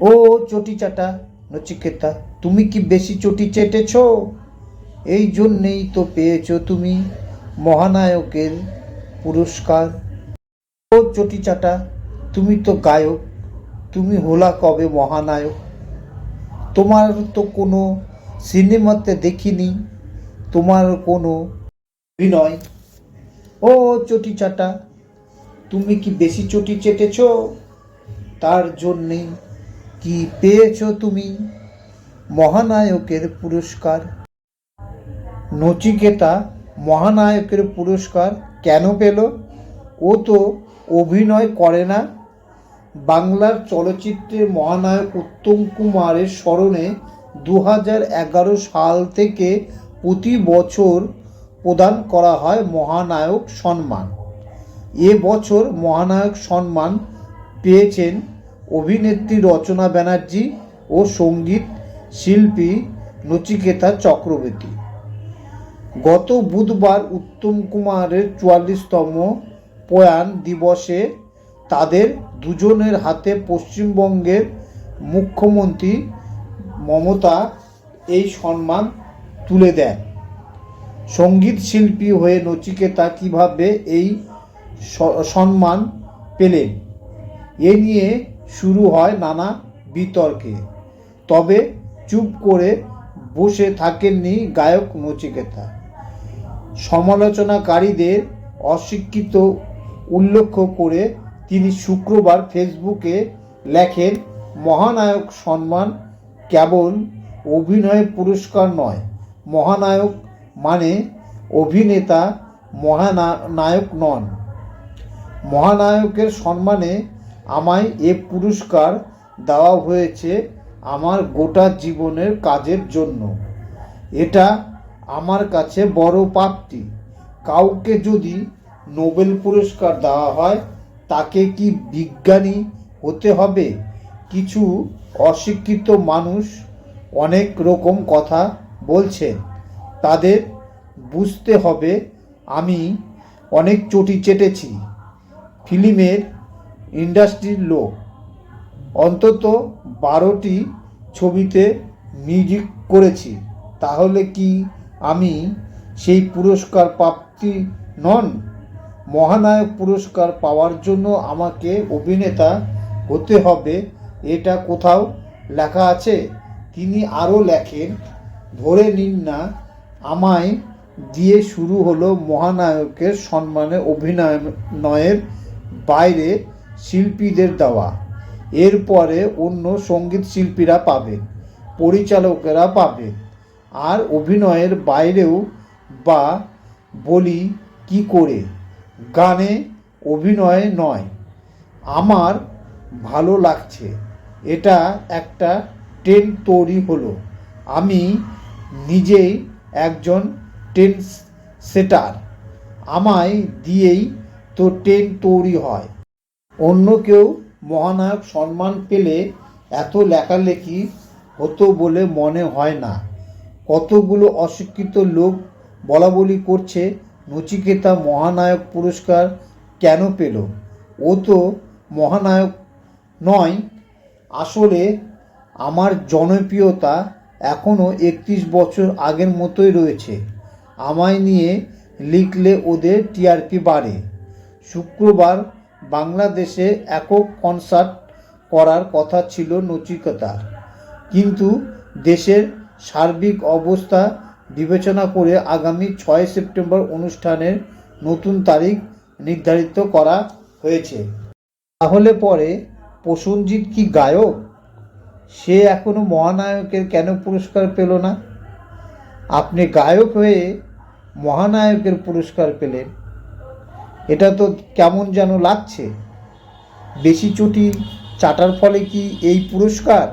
ও চটি চাটা নচিকেতা তুমি কি বেশি চটি চেটেছ? এই জন্যেই তো পেয়েছ তুমি মহানায়কের পুরস্কার। ও চটি চাটা, তুমি তো গায়ক, তুমি হোলা কবে মহানায়ক? তোমার তো কোনো সিনেমাতে দেখিনি, তোমার কোনো অভিনয়। ও চটি চাটা, তুমি কি বেশি চটি চেটেছ? তার জন্যে কি পেয়েছ তুমি? মহানায়কের পুরস্কার। নচিকেতা, মহানায়কের পুরস্কার কেন পেল? ও তো অভিনয় করে না। বাংলার চলচ্চিত্রের মহানায়ক উত্তম কুমারের স্মরণে দু এগারো সাল থেকে প্রতি বছর প্রদান করা হয় মহানায়ক সম্মান এ বছর মহানায়ক সম্মান পেয়েছেন অভিনেত্রী রচনা ব্যানার্জি ও সংগীত শিল্পী নচিকেতা চক্রবর্তী। গত বুধবার উত্তম কুমারের চুয়াল্লিশতম প্রয়াণ দিবসে তাদের দুজনের হাতে পশ্চিমবঙ্গের মুখ্যমন্ত্রী মমতা এই সম্মান তুলে দেন। সংগীত শিল্পী হয়ে নচিকেতা কীভাবে এই সম্মান পেলেন? এ নিয়ে শুরু হয় নানা বিতর্কে। তবে চুপ করে বসে থাকেননি গায়ক নচিকেতা সমালোচনাকারীদের অশিক্ষিত উল্লেখ করে তিনি শুক্রবার ফেসবুকে লেখেন, মহানায়ক সম্মান কেবল অভিনয় পুরস্কার নয়, মহানায়ক মানে অভিনেতা মহানায়ক নন। মহানায়কের সম্মানে আমায় এ পুরস্কার দেওয়া হয়েছে আমার গোটা জীবনের কাজের জন্য। এটা আমার কাছে বড় প্রাপ্তি কাউকে যদি নোবেল পুরস্কার দেওয়া হয়, তাকে কি বিজ্ঞানী হতে হবে? কিছু অশিক্ষিত মানুষ অনেক রকম কথা বলছেন। তাদের বুঝতে হবে, আমি অনেক চটি চেটেছি। ফিল্মের ইন্ডাস্ট্রির লোক অন্তত বারোটি ছবিতে মিউজিক করেছি। তাহলে কি আমি সেই পুরস্কার প্রাপ্তি নন? মহানায়ক পুরস্কার পাওয়ার জন্য আমাকে অভিনেতা হতে হবে, এটা কোথাও লেখা আছে? তিনি আরও লেখেন, ধরে নিন না, আমায় দিয়ে শুরু হলো মহানায়কের সম্মানে অভিনয় নয়ের বাইরে শিল্পীদের দেওয়া। এরপরে অন্য সংগীত শিল্পীরা পাবেন পরিচালকেরা পাবেন আর অভিনয়ের বাইরেও বা বলি কি করে? গানে অভিনয় নয়। আমার ভালো লাগছে। এটা একটা ট্রেন্ড তৈরি হলো। আমি নিজেই একজন ট্রেন্ড সেটার। আমায় দিয়েই তো ট্রেন্ড তৈরি হয়। অন্য কেউ মহানায়ক সম্মান পেলে এত লেখালেখি হতো বলে মনে হয় না। কতগুলো অশিক্ষিত লোক বলা বলি করছে, নচিকেতা মহানায়ক পুরস্কার কেন পেল? ও তো মহানায়ক নয়, আসলে আমার জনপ্রিয়তা এখনও একত্রিশ বছর আগের মতোই রয়েছে। আমায় নিয়ে লিখলে ওদের টিআরপি বাড়ে। শুক্রবার বাংলাদেশে একক কনসার্ট করার কথা ছিল নচিকেতার কিন্তু দেশের সার্বিক অবস্থা বিবেচনা করে আগামী ছয় সেপ্টেম্বর অনুষ্ঠানের নতুন তারিখ নির্ধারিত করা হয়েছে। তাহলে পরে প্রসেনজিৎ কি গায়ক? সে এখনও মহানায়কের কেন পুরস্কার পেল না? আপনি গায়ক হয়ে মহানায়কের পুরস্কার পেলেন। এটা তো কেমন যেন লাগছে। বেশি চটি চাটার ফলে কি এই পুরস্কার?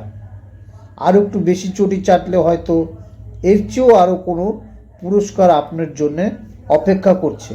আর একটু বেশি চটি চাটলে হয়তো এর চেয়েও আরও কোনো পুরস্কার আপনার জন্যে অপেক্ষা করছে।